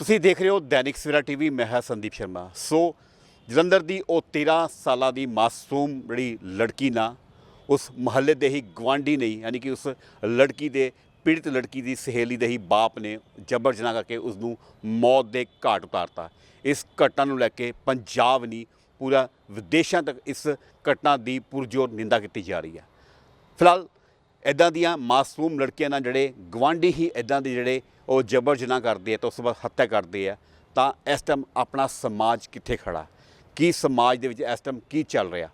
ਤੁਸੀਂ ਦੇਖ ਰਹੇ ਹੋ ਦੈਨਿਕ ਸਵੇਰਾ ਟੀਵੀ, ਮੈਂ ਹਾਂ ਸੰਦੀਪ ਸ਼ਰਮਾ। ਸੋ ਜਲੰਧਰ ਦੀ ਉਹ 13 ਸਾਲਾਂ ਦੀ ਮਾਸੂਮ ਜਿਹੜੀ ਲੜਕੀ ਨਾ, ਉਸ ਮਹੱਲੇ ਦੇ ਹੀ ਗਵਾਂਢੀ ਨਹੀਂ ਯਾਨੀ ਕਿ ਉਸ ਲੜਕੀ ਦੇ, ਪੀੜਤ ਲੜਕੀ ਦੀ ਸਹੇਲੀ ਦੇ ਹੀ ਬਾਪ ਨੇ ਜਬਰ ਜਨਾਹ ਕਰਕੇ ਉਸ ਨੂੰ ਮੌਤ ਦੇ ਘਾਟ ਉਤਾਰਤਾ। ਇਸ ਘਟਨਾ ਨੂੰ ਲੈ ਕੇ ਪੰਜਾਬ ਨਹੀਂ, ਪੂਰਾ ਵਿਦੇਸ਼ਾਂ ਤੱਕ ਇਸ ਘਟਨਾ ਦੀ ਪੁਰਜੋਰ ਨਿੰਦਾ ਕੀਤੀ ਜਾ ਰਹੀ ਹੈ। ਫਿਲਹਾਲ ਇਦਾਂ ਦੀਆਂ ਮਾਸੂਮ ਲੜਕੀਆਂ ਨਾਲ ਜਿਹੜੇ ਗਵਾਂਢੀ ਹੀ ਇਦਾਂ ਦੇ ਜਿਹੜੇ ਉਹ ਜਬਰ ਜਨਾਹ ਕਰਦੇ ਆ ਤਾਂ ਉਸ ਤੋਂ ਬਾਅਦ ਹੱਤਿਆ ਕਰਦੇ ਆ ਤਾਂ ਇਸ ਟਾਈਮ ਆਪਣਾ ਸਮਾਜ ਕਿੱਥੇ ਖੜਾ? ਕੀ ਸਮਾਜ ਦੇ ਵਿੱਚ ਇਸ ਟਾਈਮ ਕੀ ਚੱਲ ਰਿਹਾ?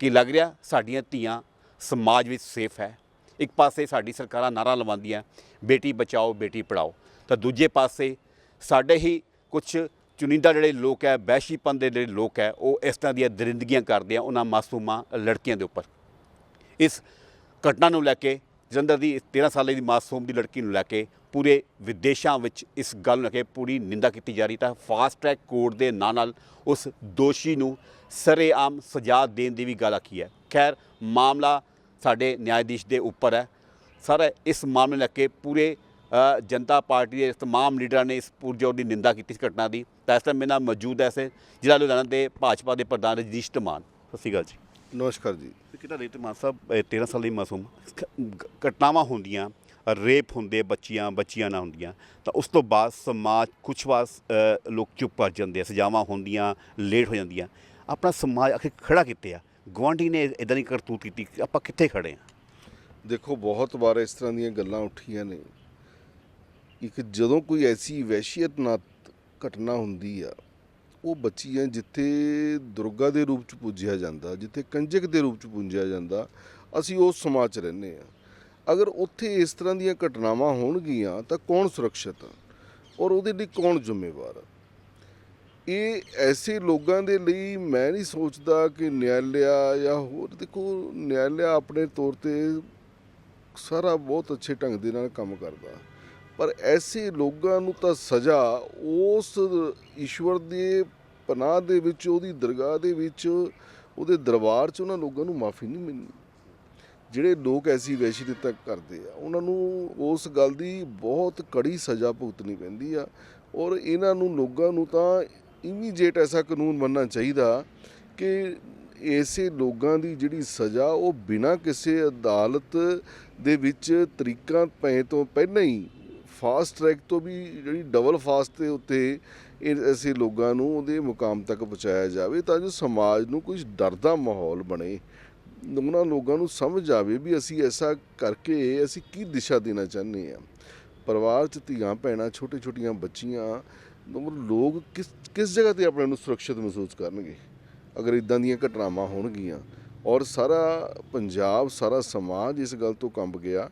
ਕੀ ਲੱਗ ਰਿਹਾ? ਸਾਡੀਆਂ ਧੀਆਂ ਸਮਾਜ ਵਿੱਚ ਸੇਫ ਹੈ। ਇੱਕ ਪਾਸੇ ਸਾਡੀ ਸਰਕਾਰਾਂ ਨਾਰਾ ਲਵਾਉਂਦੀਆਂ, ਬੇਟੀ ਬਚਾਓ, ਬੇਟੀ ਪੜਾਓ ਤਾਂ ਦੂਜੇ ਪਾਸੇ ਸਾਡੇ ਹੀ ਕੁਝ ਚੁਣਿੰਦਾ ਜਿਹੜੇ ਲੋਕ ਹੈ ਵੈਸ਼ੀਪਨ ਦੇ ਜਿਹੜੇ ਲੋਕ ਹੈ, ਉਹ ਇਸ ਤਰ੍ਹਾਂ ਦੀਆਂ ਦਰਿੰਦਗੀਆਂ ਕਰਦੇ ਆ ਉਹਨਾਂ ਮਾਸੂਮਾਂ ਲੜਕੀਆਂ ਦੇ ਉੱਪਰ। ਇਸ ਘਟਨਾ ਨੂੰ ਲੈ ਕੇ ਜਲੰਧਰ ਦੀ 13 ਸਾਲੇ ਦੀ ਮਾਸੂਮ ਦੀ ਲੜਕੀ ਨੂੰ ਲੈ ਕੇ ਪੂਰੇ ਵਿਦੇਸ਼ਾਂ ਵਿੱਚ ਇਸ ਗੱਲ ਨੂੰ ਕੇ ਪੂਰੀ ਨਿੰਦਾ ਕੀਤੀ ਜਾ ਰਹੀ ਤਾਂ ਫਾਸਟ ਟਰੈਕ ਕੋਰਟ ਦੇ ਨਾਲ ਨਾਲ ਉਸ ਦੋਸ਼ੀ ਨੂੰ ਸਰੇਆਮ ਸਜ਼ਾ ਦੇਣ ਦੀ ਵੀ ਗੱਲ ਆਖੀ ਹੈ। ਖੈਰ ਮਾਮਲਾ ਸਾਡੇ ਨਿਆਇਧੀਸ਼ ਦੇ ਉੱਪਰ ਹੈ। ਸਰ ਇਸ ਮਾਮਲੇ ਨੂੰ ਲੈ ਕੇ ਪੂਰੇ ਜਨਤਾ ਪਾਰਟੀ ਦੇ ਤਮਾਮ ਲੀਡਰਾਂ ਨੇ ਇਸ ਪੁਰਜੋਰ ਦੀ ਨਿੰਦਾ ਕੀਤੀ ਇਸ ਘਟਨਾ ਦੀ। ਤਾਂ ਇਸ ਟਾਈਮ ਮੇਰੇ ਮੌਜੂਦ ਹੈ ਸੇ ਜ਼ਿਲ੍ਹਾ ਲੁਧਿਆਣਾ ਦੇ ਭਾਜਪਾ ਦੇ ਪ੍ਰਧਾਨ ਰਜਨੀਸ਼ ਧਮਾਨ। ਸਤਿ ਸ਼੍ਰੀ ਅਕਾਲ ਜੀ। ਨਮਸਕਾਰ ਜੀ। ਕਿਤਾ ਰੇਤ ਮਾਨ ਸਾਹਿਬ ਇਹ 13 ਸਾਲ ਦੀ ਮਾਸੂਮ ਘਟਨਾਵਾਂ ਹੁੰਦੀਆਂ। ਰੇਪ ਹੁੰਦੇ, ਬੱਚੀਆਂ ਬੱਚੀਆਂ ਨਾ ਹੁੰਦੀਆਂ, ਤਾਂ ਉਸ ਤੋਂ ਬਾਅਦ ਸਮਾਜ ਕੁਛ ਵਾਰ ਲੋਕ ਚੁੱਪ ਕਰ ਜਾਂਦੇ ਆ, ਸਜ਼ਾਵਾਂ ਹੁੰਦੀਆਂ, ਲੇਟ ਹੋ ਜਾਂਦੀਆਂ। ਆਪਣਾ ਸਮਾਜ ਆਖਿਰ ਖੜਾ ਕਿੱਥੇ ਆ? ਗੁਆਂਢੀ ਨੇ ਇਦਾਂ ਦੀ ਕਰਤੂਤ ਕੀਤੀ, ਆਪਾਂ ਕਿੱਥੇ ਖੜੇ ਆ? ਦੇਖੋ, ਬਹੁਤ ਵਾਰ ਇਸ ਤਰ੍ਹਾਂ ਦੀਆਂ ਗੱਲਾਂ ਉੱਠੀਆਂ ਨੇ। ਇੱਕ ਜਦੋਂ ਕੋਈ ਐਸੀ ਵਹਿਸ਼ੀਅਤ ਨਾ ਘਟਨਾ ਹੁੰਦੀ ਆ, ਉਹ ਬੱਚੀਆਂ ਜਿੱਥੇ ਦੁਰਗਾ ਦੇ ਰੂਪ ਚ ਪੂਜਿਆ ਜਾਂਦਾ, ਜਿੱਥੇ ਕੰਜਕ ਦੇ ਰੂਪ ਚ ਪੂਜਿਆ ਜਾਂਦਾ, ਅਸੀਂ ਉਸ ਸਮਾਜ ਚ ਰਹਿੰਦੇ ਆ। ਅਗਰ ਉੱਥੇ ਇਸ ਤਰ੍ਹਾਂ ਦੀਆਂ ਘਟਨਾਵਾਂ ਹੋਣਗੀਆਂ, ਤਾਂ ਕੌਣ ਸੁਰੱਖਿਅਤ ਆ? ਔਰ ਉਹਦੇ ਲਈ ਕੌਣ ਜ਼ਿੰਮੇਵਾਰ ਆ? ਇਹ ਐਸੇ ਲੋਕਾਂ ਦੇ ਲਈ ਮੈਂ ਨਹੀਂ ਸੋਚਦਾ ਕਿ ਨਿਆਲਿਆ ਜਾਂ ਹੋਰ, ਦੇਖੋ, ਨਿਆਲਿਆ ਆਪਣੇ ਤੌਰ ਤੇ ਸਾਰਾ ਬਹੁਤ ਅੱਛੇ ਢੰਗ ਦੇ ਨਾਲ ਕੰਮ ਕਰਦਾ। ਪਰ ਐਸੇ ਲੋਕਾਂ ਨੂੰ ਤਾਂ ਸਜ਼ਾ ਉਸ ਈਸ਼ਵਰ ਦੇ ਪਨਾਹ ਦੇ ਵਿੱਚ, ਉਹਦੀ ਦਰਗਾਹ ਦੇ ਵਿੱਚ, ਉਹਦੇ ਦਰਬਾਰ 'ਚ ਉਹਨਾਂ ਲੋਕਾਂ ਨੂੰ ਮਾਫੀ ਨਹੀਂ ਮਿਲਣੀ। ਜਿਹੜੇ ਲੋਕ ਐਸੀ ਵੈਸ਼ੀ ਵੈਸ਼ੀਤਾ ਕਰਦੇ ਆ, ਉਹਨਾਂ ਨੂੰ ਉਸ ਗੱਲ ਦੀ ਬਹੁਤ ਕੜੀ ਸਜ਼ਾ ਭੁਗਤਣੀ ਪੈਂਦੀ ਆ ਔਰ ਇਹਨਾਂ ਨੂੰ, ਲੋਕਾਂ ਨੂੰ ਤਾਂ ਇਮੀਡੀਏਟ ਐਸਾ ਕਾਨੂੰਨ ਬਣਨਾ ਚਾਹੀਦਾ ਕਿ ਇਸੇ ਲੋਕਾਂ ਦੀ ਜਿਹੜੀ ਸਜ਼ਾ, ਉਹ ਬਿਨਾਂ ਕਿਸੇ ਅਦਾਲਤ ਦੇ ਵਿੱਚ ਤਰੀਕਾਂ ਪਏ ਤੋਂ ਪਹਿਲਾਂ ਹੀ ਫਾਸਟ ਟਰੈਕ ਤੋਂ ਵੀ ਜਿਹੜੀ ਡਬਲ ਫਾਸਟ ਦੇ ਉੱਤੇ ਇਹ ਐਸੇ ਲੋਕਾਂ ਨੂੰ ਉਹਦੇ ਮੁਕਾਮ ਤੱਕ ਪਹੁੰਚਾਇਆ ਜਾਵੇ ਤਾਂ ਜੋ ਸਮਾਜ ਨੂੰ ਕੁਝ ਡਰ ਦਾ ਮਾਹੌਲ ਬਣੇ। ਉਹਨਾਂ ਲੋਕਾਂ ਨੂੰ ਸਮਝ ਆਵੇ ਵੀ ਅਸੀਂ ਐਸਾ ਕਰਕੇ ਅਸੀਂ ਕੀ ਦਿਸ਼ਾ ਦੇਣਾ ਚਾਹੁੰਦੇ ਆ ਪਰਿਵਾਰ 'ਚ ਧੀਆਂ ਭੈਣਾਂ ਛੋਟੇ ਛੋਟੀਆਂ ਬੱਚੀਆਂ ਮਤਲਬ ਲੋਕ ਕਿਸ ਕਿਸ ਜਗ੍ਹਾ ਤੇ ਆਪਣੇ ਨੂੰ ਸੁਰੱਖਿਅਤ ਮਹਿਸੂਸ ਕਰਨਗੇ? ਅਗਰ ਇਦਾਂ ਦੀਆਂ ਘਟਨਾਵਾਂ ਹੋਣਗੀਆਂ ਔਰ ਸਾਰਾ ਪੰਜਾਬ, ਸਾਰਾ ਸਮਾਜ ਇਸ ਗੱਲ ਤੋਂ ਕੰਬ ਗਿਆ,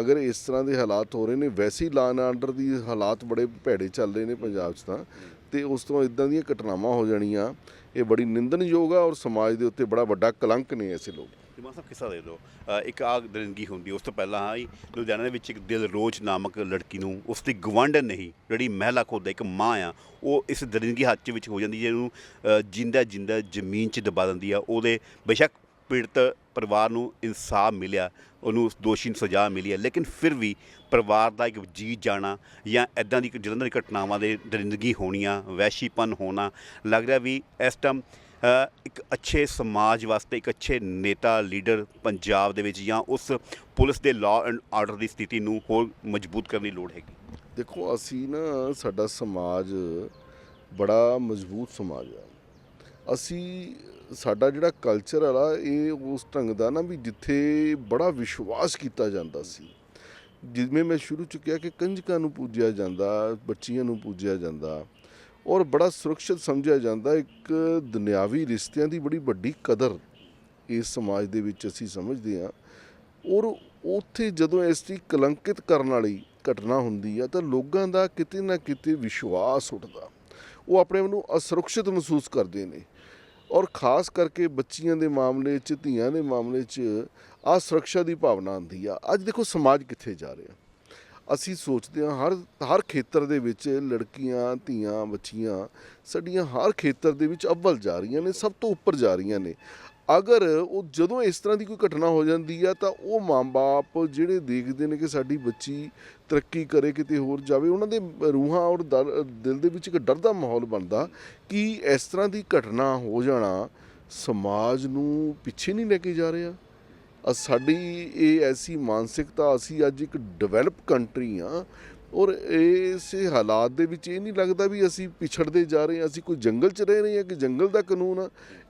ਅਗਰ ਇਸ ਤਰ੍ਹਾਂ ਦੇ ਹਾਲਾਤ ਹੋ ਰਹੇ ਨੇ, ਵੈਸੇ ਹੀ ਐਂਡ ਆਰਡਰ ਦੀ ਹਾਲਾਤ ਬੜੇ ਭੈੜੇ ਚੱਲ ਰਹੇ ਨੇ ਪੰਜਾਬ 'ਚ ਤਾਂ, ਤੇ ਉਸ ਤੋਂ ਇਦਾਂ ਦੀਆਂ ਘਟਨਾਵਾਂ ਹੋ ਜਾਣੀਆਂ ਇਹ ਬੜੀ ਨਿੰਦਣਯੋਗ ਆ ਔਰ ਸਮਾਜ ਦੇ ਉੱਤੇ ਬੜਾ ਵੱਡਾ ਕਲੰਕ ਨੇ ਐਸੇ ਲੋਕ। ਦਿਮਾਗ ਸਾਹਿਬ ਕਿੱਸਾ ਦੇ ਦਿਓ? ਇੱਕ ਆਗ ਦਰਿੰਦਗੀ ਹੁੰਦੀ, ਉਸ ਤੋਂ ਪਹਿਲਾਂ ਹੀ ਲੁਧਿਆਣਾ ਦੇ ਵਿੱਚ ਇੱਕ ਦਿਲ ਰੋਜ਼ ਨਾਮਕ ਲੜਕੀ ਨੂੰ, ਉਸ ਦੀ ਗਵੰਡ ਨਹੀਂ ਜਿਹੜੀ ਮਹਿਲਾ ਖੁਦ ਇੱਕ ਮਾਂ ਆ, ਉਹ ਇਸ ਦਰਿੰਦਗੀ ਹੱਥ ਵਿੱਚ ਹੋ ਜਾਂਦੀ, ਜਿਹਨੂੰ ਜਿੰਦਾ ਜਿੰਦਾ ਜ਼ਮੀਨ 'ਚ ਦਬਾ ਦਿੰਦੀ ਆ। ਉਹਦੇ ਬੇਸ਼ੱਕ ਪੀੜਤ ਪਰਿਵਾਰ ਨੂੰ ਇਨਸਾਫ ਮਿਲਿਆ, ਉਹਨੂੰ ਉਸ ਦੋਸ਼ੀ ਨੂੰ ਸਜ਼ਾ ਮਿਲੀ ਹੈ। ਲੇਕਿਨ ਫਿਰ ਵੀ ਪਰਿਵਾਰ ਦਾ ਇੱਕ ਜੀ ਜਾਣਾ ਜਾਂ ਐਦਾਂ ਦੀ ਜਲੰਧਰ ਦੀ ਘਟਨਾਵਾਂ ਦੇ ਦਰਿੰਦਗੀ ਹੋਣੀਆਂ ਵੈਸ਼ੀਪਨ ਹੋਣਾ, ਲੱਗ ਰਿਹਾ ਵੀ ਇਸ ਟਾਈਮ ਇੱਕ ਅੱਛੇ ਸਮਾਜ ਵਾਸਤੇ ਇੱਕ ਅੱਛੇ ਨੇਤਾ, ਲੀਡਰ ਪੰਜਾਬ ਦੇ ਵਿੱਚ ਜਾਂ ਉਸ ਪੁਲਿਸ ਦੇ ਲਾਅ ਐਂਡ ਆਰਡਰ ਦੀ ਸਥਿਤੀ ਨੂੰ ਹੋਰ ਮਜ਼ਬੂਤ ਕਰਨ ਦੀ ਲੋੜ ਹੈਗੀ। ਦੇਖੋ, ਅਸੀਂ ਨਾ ਸਾਡਾ ਸਮਾਜ ਬੜਾ ਮਜ਼ਬੂਤ ਸਮਾਜ ਆ। ਅਸੀਂ ਸਾਡਾ ਜਿਹੜਾ ਕਲਚਰ ਆ ਇਹ ਉਸ ਢੰਗ ਦਾ ਨਾ ਵੀ ਜਿੱਥੇ ਬੜਾ ਵਿਸ਼ਵਾਸ ਕੀਤਾ ਜਾਂਦਾ ਸੀ। ਜਿਵੇਂ ਮੈਂ ਸ਼ੁਰੂ ਚ ਕਿਹਾ ਕਿ ਕੰਜਕਾਂ ਨੂੰ ਪੂਜਿਆ ਜਾਂਦਾ, ਬੱਚੀਆਂ ਨੂੰ ਪੂਜਿਆ ਜਾਂਦਾ ਔਰ ਬੜਾ ਸੁਰੱਖਿਅਤ ਸਮਝਿਆ ਜਾਂਦਾ, ਇੱਕ ਦੁਨਿਆਵੀ ਰਿਸ਼ਤਿਆਂ ਦੀ ਬੜੀ ਵੱਡੀ ਕਦਰ ਇਸ ਸਮਾਜ ਦੇ ਵਿੱਚ ਅਸੀਂ ਸਮਝਦੇ ਹਾਂ। ਔਰ ਉੱਥੇ ਜਦੋਂ ਇਸ ਦੀ ਕਲੰਕਿਤ ਕਰਨ ਵਾਲੀ ਘਟਨਾ ਹੁੰਦੀ ਆ, ਤਾਂ ਲੋਕਾਂ ਦਾ ਕਿਤੇ ਨਾ ਕਿਤੇ ਵਿਸ਼ਵਾਸ ਉੱਠਦਾ। ਉਹ ਆਪਣੇ ਆਪ ਨੂੰ ਅਸੁਰੱਖਿਅਤ ਮਹਿਸੂਸ ਕਰਦੇ ਨੇ। ਔਰ ਖਾਸ ਕਰਕੇ ਬੱਚੀਆਂ ਦੇ ਮਾਮਲੇ 'ਚ, ਧੀਆਂ ਦੇ ਮਾਮਲੇ 'ਚ, ਆ ਅਸੁਰੱਖਿਆ ਦੀ ਭਾਵਨਾ ਆਉਂਦੀ ਆ। ਅੱਜ ਦੇਖੋ ਸਮਾਜ ਕਿੱਥੇ ਜਾ ਰਿਹਾ। ਅਸੀਂ ਸੋਚਦੇ ਹਾਂ ਹਰ ਹਰ ਖੇਤਰ ਦੇ ਵਿੱਚ ਲੜਕੀਆਂ, ਧੀਆਂ, ਬੱਚੀਆਂ ਸਾਡੀਆਂ ਹਰ ਖੇਤਰ ਦੇ ਵਿੱਚ ਅਵਲ ਜਾ ਰਹੀਆਂ ਨੇ, ਸਭ ਤੋਂ ਉੱਪਰ ਜਾ ਰਹੀਆਂ ਨੇ। ਅਗਰ ਉਹ ਜਦੋਂ ਇਸ ਤਰ੍ਹਾਂ ਦੀ ਕੋਈ ਘਟਨਾ ਹੋ ਜਾਂਦੀ ਆ, ਤਾਂ ਉਹ ਮਾਂ-ਬਾਪ ਜਿਹੜੇ ਦੇਖਦੇ ਨੇ ਕਿ ਸਾਡੀ ਬੱਚੀ ਤਰੱਕੀ ਕਰੇ, ਕਿਤੇ ਹੋਰ ਜਾਵੇ, ਉਹਨਾਂ ਦੇ ਰੂਹਾਂ ਔਰ ਦਰ- ਦਿਲ ਦੇ ਵਿੱਚ ਇੱਕ ਡਰ ਦਾ ਮਾਹੌਲ ਬਣਦਾ ਕਿ ਇਸ ਤਰ੍ਹਾਂ ਦੀ ਘਟਨਾ ਹੋ ਜਾਣਾ ਸਮਾਜ ਨੂੰ ਪਿੱਛੇ ਨਹੀਂ ਲੈ ਕੇ ਜਾ ਰਿਹਾ। ਸਾਡੀ ਇਹ ਐਸੀ ਮਾਨਸਿਕਤਾ, ਅਸੀਂ ਅੱਜ ਇੱਕ ਡਿਵੈਲਪ ਕੰਟਰੀ ਆ ਔਰ ਇਸ ਹਾਲਾਤ ਦੇ ਵਿੱਚ ਇਹ ਨਹੀਂ ਲੱਗਦਾ ਵੀ ਅਸੀਂ ਪਿਛੜਦੇ ਜਾ ਰਹੇ ਹਾਂ ਅਸੀਂ ਕੋਈ ਜੰਗਲ 'ਚ ਰਹਿ ਰਹੇ ਹਾਂ ਕਿ ਜੰਗਲ ਦਾ ਕਾਨੂੰਨ ਆ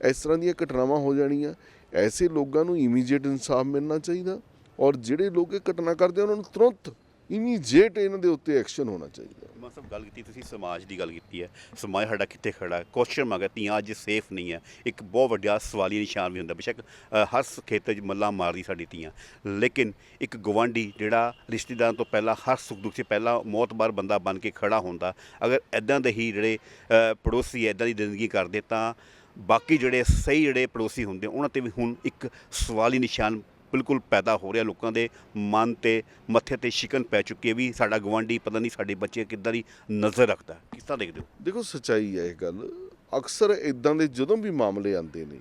ਇਸ ਤਰ੍ਹਾਂ ਦੀਆਂ ਘਟਨਾਵਾਂ ਹੋ ਜਾਣੀਆਂ। ਐਸੇ ਲੋਕਾਂ ਨੂੰ ਇਮੀਡੀਏਟ ਇਨਸਾਫ ਮਿਲਣਾ ਚਾਹੀਦਾ ਔਰ ਜਿਹੜੇ ਲੋਕ ਇਹ ਘਟਨਾ ਕਰਦੇ ਆ, ਉਹਨਾਂ ਨੂੰ ਤੁਰੰਤ ਇਮੀਡੀਏਟ ਇਹਨਾਂ ਦੇ ਉੱਤੇ ਐਕਸ਼ਨ ਹੋਣਾ ਚਾਹੀਦਾ। ਮੈਂ ਸਭ ਗੱਲ ਕੀਤੀ ਤੁਸੀਂ ਸਮਾਜ ਦੀ ਗੱਲ ਕੀਤੀ ਹੈ। ਸਮਾਜ ਸਾਡਾ ਕਿੱਥੇ ਖੜਾ ਹੈ? ਕੁਐਸਚਨ ਮੰਗਾ ਧੀਆਂ ਅੱਜ ਸੇਫ ਨਹੀਂ ਹੈ। ਇੱਕ ਬਹੁਤ ਵੱਡਾ ਸਵਾਲੀ ਨਿਸ਼ਾਨ ਵੀ ਹੁੰਦਾ। ਬੇਸ਼ੱਕ ਅ, ਹਰ ਸ- ਖੇਤਰ 'ਚ ਮੱਲਾ ਮਾਰਦੀ ਸਾਡੀ ਧੀਆਂ। ਲੇਕਿਨ ਇੱਕ ਗਵਾਂਢੀ ਜਿਹੜਾ ਰਿਸ਼ਤੇਦਾਰਾਂ ਤੋਂ ਪਹਿਲਾਂ ਹਰ ਸੁੱਖ ਦੁੱਖ 'ਚ ਪਹਿਲਾਂ ਮੌਤਬਾਰ ਬੰਦਾ ਬਣ ਕੇ ਖੜਾ ਹੁੰਦਾ। ਅਗਰ ਐਦਾਂ ਦੇ ਹੀ ਜਿਹੜੇ ਅ, ਪੜੋਸੀ ਐਦਾਂ ਦੀ ਜ਼ਿੰਦਗੀ ਕਰਦੇ ਤਾਂ ਬਾਕੀ ਜਿਹੜੇ ਸਹੀ ਜਿਹੜੇ ਪੜੋਸੀ ਹੁੰਦੇ ਉਹਨਾਂ ਤੇ ਵੀ ਹੁਣ ਇੱਕ ਸਵਾਲੀ ਨਿਸ਼ਾਨ ਬਿਲਕੁਲ ਪੈਦਾ ਹੋ ਰਿਹਾ ਲੋਕਾਂ ਦੇ ਮਨ ਤੇ, ਮੱਥੇ ਤੇ ਸ਼ਿਕਨ ਪੈ ਚੁੱਕੀ ਹੈ ਵੀ ਸਾਡਾ ਗਵਾਂਢੀ ਪਤਾ ਨਹੀਂ ਸਾਡੇ ਬੱਚੇ ਕਿੱਦਾਂ ਦੀ ਨਜ਼ਰ ਰੱਖਦਾ ਕਿਸ ਤਰ੍ਹਾਂ ਦੇਖਦੇ ਹੋ? ਦੇਖੋ, ਸੱਚਾਈ ਹੈ ਇਹ ਗੱਲ। ਅਕਸਰ ਇਦਾਂ ਦੇ ਜਦੋਂ ਵੀ ਮਾਮਲੇ ਆਉਂਦੇ ਨੇ,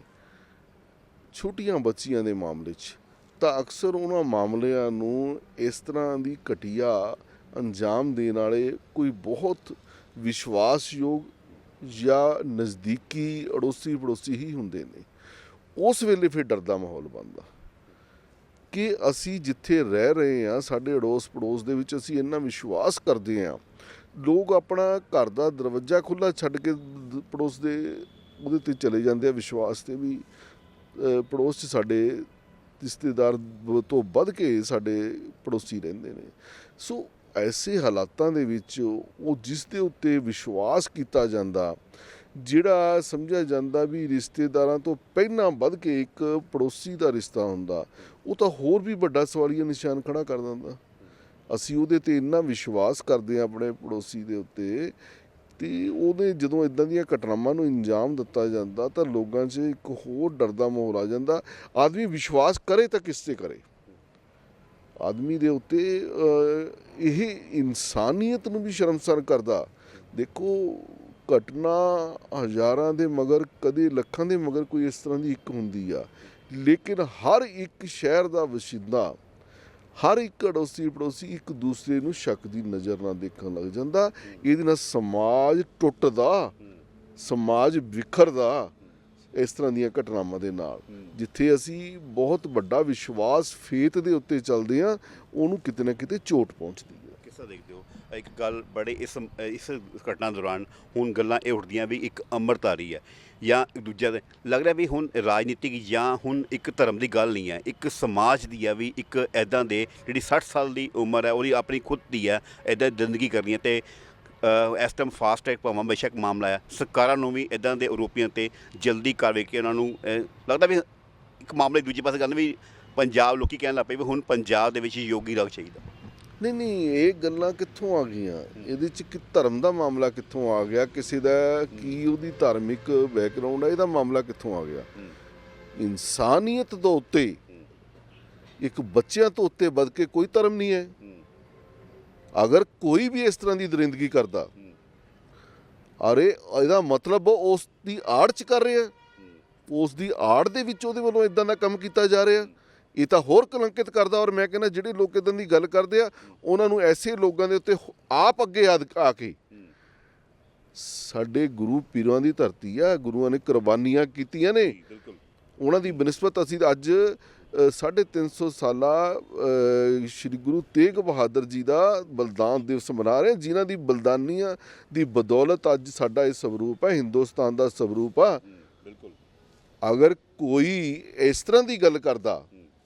ਛੋਟੀਆਂ ਬੱਚੀਆਂ ਦੇ ਮਾਮਲੇ 'ਚ, ਤਾਂ ਅਕਸਰ ਉਹਨਾਂ ਮਾਮਲਿਆਂ ਨੂੰ ਇਸ ਤਰ੍ਹਾਂ ਦੀ ਘਟੀਆ ਅੰਜਾਮ ਦੇਣ ਵਾਲੇ ਕੋਈ ਬਹੁਤ ਵਿਸ਼ਵਾਸਯੋਗ ਜਾਂ ਨਜ਼ਦੀਕੀ ਅੜੋਸੀ ਪੜੋਸੀ ਹੀ ਹੁੰਦੇ ਨੇ। ਉਸ ਵੇਲੇ ਫਿਰ ਡਰ ਦਾ ਮਾਹੌਲ ਬਣਦਾ। ਕਿ ਅਸੀਂ ਜਿੱਥੇ ਰਹਿ ਰਹੇ ਹਾਂ, ਸਾਡੇ ਅੜੋਸ ਪੜੋਸ ਦੇ ਵਿੱਚ ਅਸੀਂ ਇੰਨਾ ਵਿਸ਼ਵਾਸ ਕਰਦੇ ਹਾਂ। ਲੋਕ ਆਪਣਾ ਘਰ ਦਾ ਦਰਵਾਜ਼ਾ ਖੁੱਲਾ ਛੱਡ ਕੇ ਪੜੋਸ ਦੇ ਉਹਦੇ ਤੇ ਚਲੇ ਜਾਂਦੇ ਆ। ਵਿਸ਼ਵਾਸ ਤੇ ਵੀ ਪੜੋਸ 'ਚ ਸਾਡੇ ਰਿਸ਼ਤੇਦਾਰ ਬ- ਤੋਂ ਵੱਧ ਕੇ ਸਾਡੇ ਪੜੋਸੀ ਰਹਿੰਦੇ ਨੇ। ਸੋ ਐਸੇ ਹਾਲਾਤਾਂ ਦੇ ਵਿੱਚ ਉਹ ਜਿਸ ਦੇ ਉੱਤੇ ਵਿਸ਼ਵਾਸ ਕੀਤਾ ਜਾਂਦਾ, ਜਿਹੜਾ ਸਮਝਿਆ ਜਾਂਦਾ ਵੀ ਰਿਸ਼ਤੇਦਾਰਾਂ ਤੋਂ ਪਹਿਲਾਂ ਵੱਧ ਕੇ ਇੱਕ ਪੜੋਸੀ ਦਾ ਰਿਸ਼ਤਾ ਹੁੰਦਾ ਉਹ ਤਾਂ ਹੋਰ ਵੀ ਵੱਡਾ ਸਵਾਲੀਆ ਨਿਸ਼ਾਨ ਖੜਾ ਕਰ ਦਿੰਦਾ। ਅਸੀਂ ਉਹਦੇ ਤੇ ਇੰਨਾ ਵਿਸ਼ਵਾਸ ਕਰਦੇ ਆ ਆਪਣੇ ਪੜੋਸੀ ਦੇ ਉੱਤੇ ਤੇ ਉਹਦੇ ਜਦੋਂ ਇਦਾਂ ਦੀਆਂ ਘਟਨਾਵਾਂ ਨੂੰ ਇੰਜਾਮ ਦਿੱਤਾ ਜਾਂਦਾ ਤਾਂ ਲੋਕਾਂ 'ਚ ਇੱਕ ਹੋਰ ਡਰ ਦਾ ਮਾਹੌਲ ਆ ਜਾਂਦਾ। ਆਦਮੀ ਵਿਸ਼ਵਾਸ ਕਰੇ ਤਾਂ ਕਿਸ ਤੇ ਕਰੇ? ਆਦਮੀ ਦੇ ਉੱਤੇ ਇਹ ਇਨਸਾਨੀਅਤ ਨੂੰ ਵੀ ਸ਼ਰਮਸਾਰ ਕਰਦਾ। ਦੇਖੋ, ਘਟਨਾ ਹਜ਼ਾਰਾਂ ਦੇ ਮਗਰ, ਕਦੇ ਲੱਖਾਂ ਦੇ ਮਗਰ ਕੋਈ ਇਸ ਤਰ੍ਹਾਂ ਦੀ ਇੱਕ ਹੁੰਦੀ ਆ। ਲੇਕਿਨ ਹਰ ਇੱਕ ਸ਼ਹਿਰ ਦਾ ਵਸਿੰਦਾ, ਹਰ ਇੱਕ ਅੜੋਸੀ ਪੜੋਸੀ ਇੱਕ ਦੂਸਰੇ ਨੂੰ ਸ਼ੱਕ ਦੀ ਨਜ਼ਰ ਨਾਲ ਦੇਖਣ ਲੱਗ ਜਾਂਦਾ। ਇਹਦੇ ਨਾਲ ਸਮਾਜ ਟੁੱਟਦਾ, ਸਮਾਜ ਵਿਖਰਦਾ ਇਸ ਤਰ੍ਹਾਂ ਦੀਆਂ ਘਟਨਾਵਾਂ ਦੇ ਨਾਲ। ਜਿੱਥੇ ਅਸੀਂ ਬਹੁਤ ਵੱਡਾ ਵਿਸ਼ਵਾਸ ਫੇਤ ਦੇ ਉੱਤੇ ਚੱਲਦੇ ਆ ਉਹਨੂੰ ਕਿਤੇ ਨਾ ਕਿਤੇ ਚੋਟ ਪਹੁੰਚਦੀ ਹੈ। ਤਰ੍ਹਾਂ ਦੇਖਦੇ ਹੋ ਇੱਕ ਗੱਲ ਬੜੇ ਇਸ ਇਸ ਘਟਨਾ ਦੌਰਾਨ ਹੁਣ ਗੱਲਾਂ ਇਹ ਉੱਠਦੀਆਂ ਵੀ ਇੱਕ ਅੰਮ੍ਰਿਤਧਾਰੀ ਹੈ ਜਾਂ ਇੱਕ ਦੂਜਾ ਦੇ- ਲੱਗ ਰਿਹਾ ਵੀ ਹੁਣ ਰਾਜਨੀਤਿਕ ਜਾਂ ਹੁਣ ਇੱਕ ਧਰਮ ਦੀ ਗੱਲ ਨਹੀਂ ਹੈ, ਇੱਕ ਸਮਾਜ ਦੀ ਹੈ ਵੀ ਇੱਕ ਐਦਾਂ ਦੇ ਜਿਹੜੀ 60 ਸਾਲ ਦੀ ਉਮਰ ਹੈ ਉਹਦੀ ਆਪਣੀ ਖੁਦ ਦੀ ਹੈ ਐਦਾਂ ਜ਼ਿੰਦਗੀ ਕਰਨੀ ਹੈ ਤੇ ਇਸ ਟਾਈਮ ਫਾਸਟ ਟਰੈਕ ਭਾਵਾਂ ਬੇਸ਼ੱਕ ਮਾਮਲਾ ਹੈ, ਸਰਕਾਰਾਂ ਨੂੰ ਵੀ ਇਦਾਂ ਦੇ ਆਰੋਪੀਆਂ ਤੇ ਜਲਦੀ ਕਾਰਵਾਈ ਕੇ ਉਹਨਾਂ ਨੂੰ ਲੱਗਦਾ ਵੀ ਇੱਕ ਮਾਮਲੇ ਦੂਜੇ ਪਾਸੇ ਗੱਲ ਵੀ ਪੰਜਾਬ ਲੋਕੀ ਕਹਿਣ ਲੱਗ ਪਏ ਵੀ ਹੁਣ ਪੰਜਾਬ ਦੇ ਵਿੱਚ ਯੋਗੀ ਰਾਗ ਚਾਹੀਦਾ। ਨਹੀਂ ਨਹੀਂ, ਇਹ ਗੱਲਾਂ ਕਿੱਥੋਂ ਆ ਗਈਆਂ? ਇਹਦੇ ਚ ਕਿ ਧਰਮ ਦਾ ਮਾਮਲਾ ਕਿੱਥੋਂ ਆ ਗਿਆ? ਕਿਸੇ ਦਾ ਕੀ ਉਹਦੀ ਧਾਰਮਿਕ ਬੈਕਗ੍ਰਾਉਂਡ ਹੈ ਇਹਦਾ ਮਾਮਲਾ ਕਿੱਥੋਂ ਆ ਗਿਆ? ਇਨਸਾਨੀਅਤ ਤੋਂ ਉੱਤੇ, ਇੱਕ ਬੱਚਿਆਂ ਤੋਂ ਉੱਤੇ ਵੱਧ ਕੇ ਕੋਈ ਧਰਮ ਨਹੀਂ ਹੈ। ਅਗਰ ਕੋਈ ਵੀ ਇਸ ਤਰ੍ਹਾਂ ਦੀ ਦਰਿੰਦਗੀ ਕਰਦਾ, ਅਰੇ ਇਹਦਾ ਮਤਲਬ ਉਹ ਉਸ ਦੀ ਆੜ ਚ ਕਰ ਰਿਹਾ। ਉਸ ਦੀ ਆੜ ਦੇ ਵਿੱਚ ਉਹਦੇ ਵੱਲੋਂ ਇਦਾਂ ਦਾ ਕੰਮ ਕੀਤਾ ਜਾ ਰਿਹਾ। ਇਹ ਤਾਂ ਹੋਰ ਕਲੰਕਿਤ ਕਰਦਾ ਔਰ ਮੈਂ ਕਹਿੰਦਾ ਜਿਹੜੇ ਲੋਕ ਇਦਾਂ ਦੀ ਗੱਲ ਕਰਦੇ ਆ ਉਹਨਾਂ ਨੂੰ ਐਸੇ ਲੋਕਾਂ ਦੇ ਉੱਤੇ ਆਪ ਅੱਗੇ ਆ ਕੇ। ਸਾਡੇ ਗੁਰੂ ਪੀਰਾਂ ਦੀ ਧਰਤੀ ਆ ਗੁਰੂਆਂ ਨੇ ਕੁਰਬਾਨੀਆਂ ਕੀਤੀਆਂ ਨੇ। ਉਹਨਾਂ ਦੀ ਬਨਿਸਬਤ ਅਸੀਂ ਅੱਜ ਅ, ਸਾਢੇ 350 ਸਾਲਾ ਸ਼੍ਰੀ ਗੁਰੂ ਤੇਗ ਬਹਾਦਰ ਜੀ ਦਾ ਬਲਿਦਾਨ ਦਿਵਸ ਮਨਾ ਰਹੇ ਜਿਨ੍ਹਾਂ ਦੀ ਬਲਿਦਾਨੀਆਂ ਦੀ ਬਦੌਲਤ ਅੱਜ ਸਾਡਾ ਇਹ ਸਵਰੂਪ ਹੈ ਹਿੰਦੁਸਤਾਨ ਦਾ ਸਵਰੂਪ ਆ। ਬਿਲਕੁਲ। ਅਗਰ ਕੋਈ ਇਸ ਤਰ੍ਹਾਂ ਦੀ ਗੱਲ ਕਰਦਾ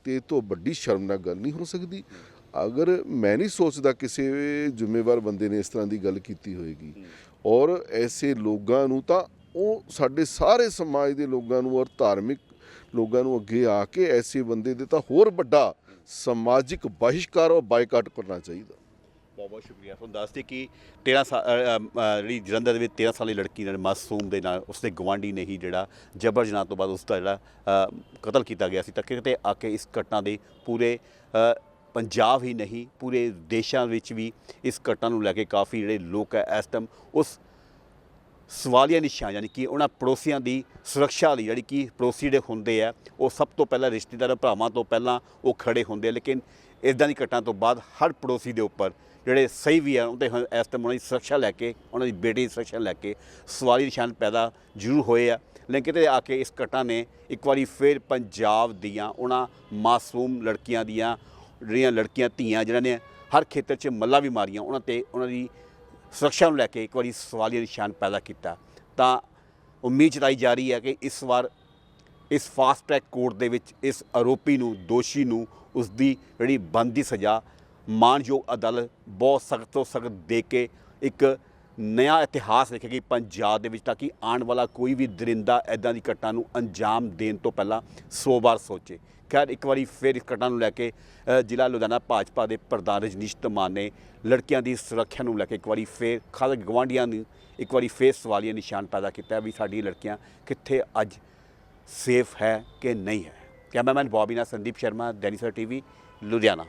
ਤੇ ਇਹ ਤੋਂ ਵੱਡੀ ਸ਼ਰਮਨਾਕ ਗੱਲ ਨਹੀਂ ਹੋ ਸਕਦੀ। ਅਗਰ ਮੈਂ ਨਹੀਂ ਸੋਚਦਾ ਕਿਸੇ ਜ਼ਿੰਮੇਵਾਰ ਬੰਦੇ ਨੇ ਇਸ ਤਰ੍ਹਾਂ ਦੀ ਗੱਲ ਕੀਤੀ ਹੋਏਗੀ। ਔਰ ਐਸੇ ਲੋਕਾਂ ਨੂੰ ਤਾਂ ਉਹ ਸਾਡੇ ਸਾਰੇ ਸਮਾਜ ਦੇ ਲੋਕਾਂ ਨੂੰ ਔਰ ਧਾਰਮਿਕ ਲੋਕਾਂ ਨੂੰ ਅੱਗੇ ਆ ਕੇ ਐਸੇ ਬੰਦੇ ਦੇ ਤਾਂ ਹੋਰ ਵੱਡਾ ਸਮਾਜਿਕ ਬਹਿਸ਼ਕਾਰ ਔਰ ਬਾਈਕਾਟ ਕਰਨਾ ਚਾਹੀਦਾ। ਬਹੁਤ ਬਹੁਤ ਸ਼ੁਕਰੀਆ। ਤੁਹਾਨੂੰ ਦੱਸਦੇ ਕਿ 13 ਸਾਲ ਜਿਹੜੀ ਜਲੰਧਰ ਦੇ ਵਿੱਚ 13 ਸਾਲੀ ਲੜਕੀ ਨੇ ਮਾਸੂਮ ਦੇ ਨਾਲ ਉਸਦੇ ਗਵਾਂਢੀ ਨੇ ਹੀ ਜਿਹੜਾ ਜਬਰ ਜਨਾਹ ਤੋਂ ਬਾਅਦ ਉਸ ਦਾ ਜਿਹੜਾ ਕਤਲ ਕੀਤਾ ਗਿਆ ਸੀ। ਤਾਂ ਕਿਤੇ ਆ ਕੇ ਇਸ ਘਟਨਾ ਦੇ ਪੂਰੇ ਪੰਜਾਬ ਹੀ ਨਹੀਂ, ਪੂਰੇ ਦੇਸ਼ਾਂ ਵਿੱਚ ਵੀ ਇਸ ਘਟਨਾ ਨੂੰ ਲੈ ਕੇ ਕਾਫੀ ਜਿਹੜੇ ਲੋਕ ਹੈ ਇਸ ਟਾਈਮ ਉਸ ਸਵਾਲੀਆ ਨਿਸ਼ਾਨ ਯਾਨੀ ਕਿ ਉਹਨਾਂ ਪੜੋਸੀਆਂ ਦੀ ਸੁਰੱਖਿਆ ਲਈ ਜਿਹੜੀ ਕਿ ਪੜੋਸੀ ਜਿਹੜੇ ਹੁੰਦੇ ਆ, ਉਹ ਸਭ ਤੋਂ ਪਹਿਲਾਂ ਰਿਸ਼ਤੇਦਾਰਾਂ, ਭਰਾਵਾਂ ਤੋਂ ਪਹਿਲਾਂ ਉਹ ਖੜੇ ਹੁੰਦੇ ਆ। ਲੇਕਿਨ ਇਦਾਂ ਦੀ ਘਟਨਾ ਤੋਂ ਬਾਅਦ ਹਰ ਪੜੋਸੀ ਦੇ ਉੱਪਰ ਜਿਹੜੇ ਸਹੀ ਵੀ ਆ ਉਹਦੇ ਹੁਣ ਇਸ ਟਾਈਮ ਉਹਨਾਂ ਦੀ ਸੁਰੱਖਿਆ ਲੈ ਕੇ, ਉਹਨਾਂ ਦੀ ਬੇਟੀ ਦੀ ਸੁਰੱਖਿਆ ਲੈ ਕੇ ਸਵਾਲੀ ਨਿਸ਼ਾਨ ਪੈਦਾ ਜ਼ਰੂਰ ਹੋਏ ਆ। ਲੇਕਿਨ ਕਿਤੇ ਆ ਕੇ ਇਸ ਘਟਨਾ ਨੇ ਇੱਕ ਵਾਰੀ ਫਿਰ ਪੰਜਾਬ ਦੀਆਂ, ਉਹਨਾਂ ਮਾਸੂਮ ਲੜਕੀਆਂ ਦੀਆਂ, ਜਿਹੜੀਆਂ ਲੜਕੀਆਂ ਧੀਆਂ ਜਿਨ੍ਹਾਂ ਨੇ ਹਰ ਖੇਤਰ 'ਚ ਮੱਲਾ ਵੀ ਮਾਰੀਆਂ, ਉਹਨਾਂ ਤੇ ਉਹਨਾਂ ਦੀ ਸੁਰੱਖਿਆ ਨੂੰ ਲੈ ਕੇ ਇੱਕ ਵਾਰੀ ਸਵਾਲੀਆ ਨਿਸ਼ਾਨ ਪੈਦਾ ਕੀਤਾ। ਤਾਂ ਉਮੀਦ ਜਤਾਈ ਜਾ ਰਹੀ ਹੈ ਕਿ ਇਸ ਵਾਰ ਇਸ ਫਾਸਟ ਟਰੈਕ ਕੋਰਟ ਦੇ ਵਿੱਚ ਇਸ ਆਰੋਪੀ ਨੂੰ, ਦੋਸ਼ੀ ਨੂੰ ਉਸ ਦੀ ਜਿਹੜੀ ਬਣਦੀ ਸਜ਼ਾ, ਮਾਨਯੋਗ ਅਦਾਲਤ ਬਹੁਤ ਸਖਤ ਤੋਂ ਸਖਤ ਦੇ ਕੇ ਇੱਕ ਨਵਾਂ ਇਤਿਹਾਸ ਲਿਖੇਗੀ ਪੰਜਾਬ ਦੇ ਵਿੱਚ ਤਾਂ ਕਿ ਆਉਣ ਵਾਲਾ ਕੋਈ ਵੀ ਦਰਿੰਦਾ ਐਦਾਂ ਦੀ ਘਟਨਾ ਨੂੰ ਅੰਜਾਮ ਦੇਣ ਤੋਂ ਪਹਿਲਾਂ 100 ਵਾਰ ਸੋਚੇ। ਖੈਰ, ਇੱਕ ਵਾਰੀ ਫਿਰ ਇਸ ਘਟਨਾ ਨੂੰ ਲੈ ਕੇ ਜ਼ਿਲ੍ਹਾ ਲੁਧਿਆਣਾ ਭਾਜਪਾ ਦੇ ਪ੍ਰਧਾਨ ਰਜਨੀਸ਼ ਧਮਾਨ ਨੇ ਲੜਕੀਆਂ ਦੀ ਸੁਰੱਖਿਆ ਨੂੰ ਲੈ ਕੇ ਇੱਕ ਵਾਰੀ ਫਿਰ ਖਾਸ ਗਵਾਂਡੀਆਂ ਨੂੰ ਇੱਕ ਵਾਰੀ ਫੇਰ ਸਵਾਲੀਆ ਨਿਸ਼ਾਨ ਪੈਦਾ ਕੀਤਾ ਵੀ ਸਾਡੀ ਲੜਕੀਆਂ ਕਿੱਥੇ ਅੱਜ ਸੇਫ ਹੈ ਕਿ ਨਹੀਂ ਹੈ ਕੈਮਰਾਮੈਨ ਬੌਬੀ ਨਾਲ ਸੰਦੀਪ ਸ਼ਰਮਾ ਦੈਨਿਸਰ ਟੀਵੀ ਲੁਧਿਆਣਾ